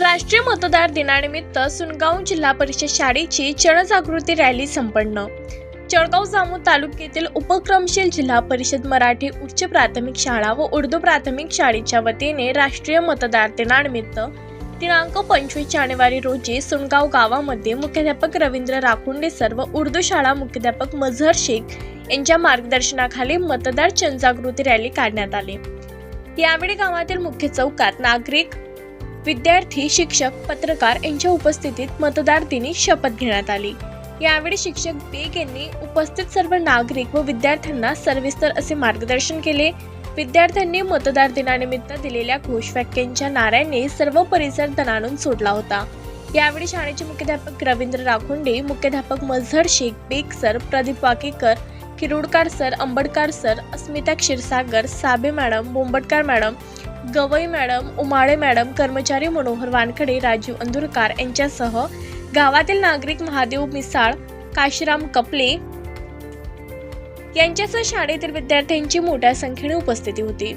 राष्ट्रीय मतदार दिनानिमित्त सुनगाव जिल्हा परिषद शाळेची जनजागृती रॅली संपन्न. जळगाव जामू तालुक्यातील उपक्रमशील जिल्हा परिषद मराठी उच्च प्राथमिक शाळा व उर्दू प्राथमिक शाळेच्या वतीने राष्ट्रीय मतदार दिनानिमित्त दिनांक पंचवीस जानेवारी रोजी सुनगाव गावामध्ये मुख्याध्यापक रवींद्र राखुंडे सर व उर्दू शाळा मुख्याध्यापक मझहर शेख यांच्या मार्गदर्शनाखाली मतदार जनजागृती रॅली काढण्यात आली. यावेळी गावातील मुख्य चौकात नागरिक विद्यार्थी शिक्षक पत्रकार यांच्या उपस्थितीत मतदार दिनी शपथ घेण्यात आली. यावेळी शिक्षक बेग यांनी उपस्थित सर्व नागरिक व विद्यार्थ्यांना सविस्तर असे मार्गदर्शन केले. विद्यार्थ्यांनी मतदार दिनानिमित्त दिलेल्या घोषवाक्यांच्या नाऱ्यांनी सर्व परिसर दणाणून सोडला होता. यावेळी शाळेचे मुख्याध्यापक रवींद्र राखोंडे मुख्याध्यापक Mazhar Shaikh Baig sir Pradeep Wakekar Kirudkar sir Ambadkar sir Asmita Kshirsagar Sabe madam Bombatkar madam Gawai madam Umale madam कर्मचारी मनोहर वानखडे राजीव अंदुरकार यांच्यासह गावातील नागरिक महादेव मिसाळ काशीराम कपले यांच्यासह शाळेतील विद्यार्थ्यांची मोठ्या संख्येने उपस्थिती होती.